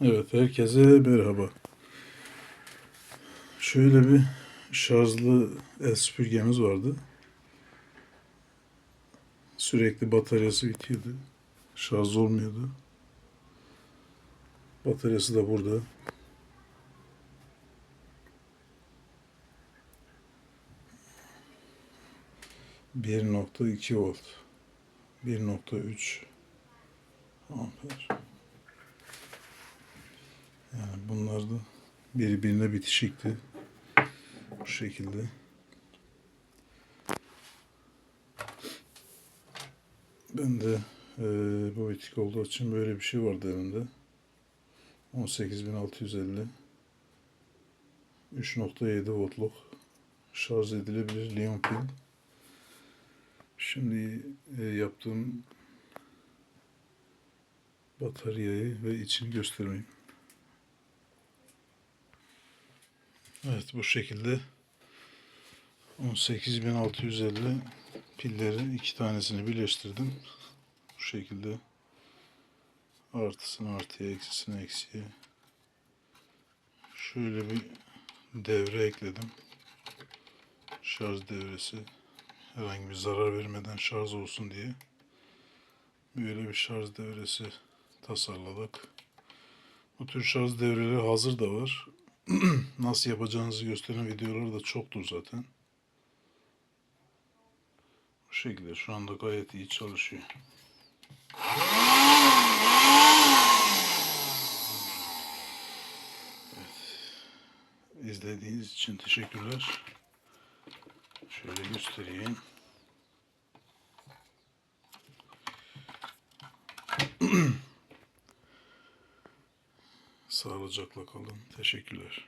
Evet, herkese merhaba. Şöyle bir şarjlı el süpürgemiz vardı. Sürekli bataryası bitiyordu. Şarj olmuyordu. Bataryası da burada. Bir nokta iki volt. 1.3 amper. Yani bunlar da birbirine bitişikti. Bu şekilde. Ben de eee bu bitik olduğu için böyle bir şey vardı elimde. 18650 3.7 voltluk şarj edilebilir liyon pil. Şimdi e, yaptığım bataryayı ve içini göstereyim. Evet bu şekilde 18650 pilleri iki tanesini birleştirdim. Bu şekilde artısını artıya eksisini eksiye şöyle bir devre ekledim. Şarj devresi herhangi bir zarar vermeden şarj olsun diye böyle bir şarj devresi tasarladık. Bu tür şarj devreleri hazır da var. Nasıl yapacağınızı gösteren videolar da çoktur zaten. Bu şekilde şu anda gayet iyi çalışıyor. İzlediğiniz için teşekkürler. Şöyle göstereyim. Sağlıcakla kalın. Teşekkürler.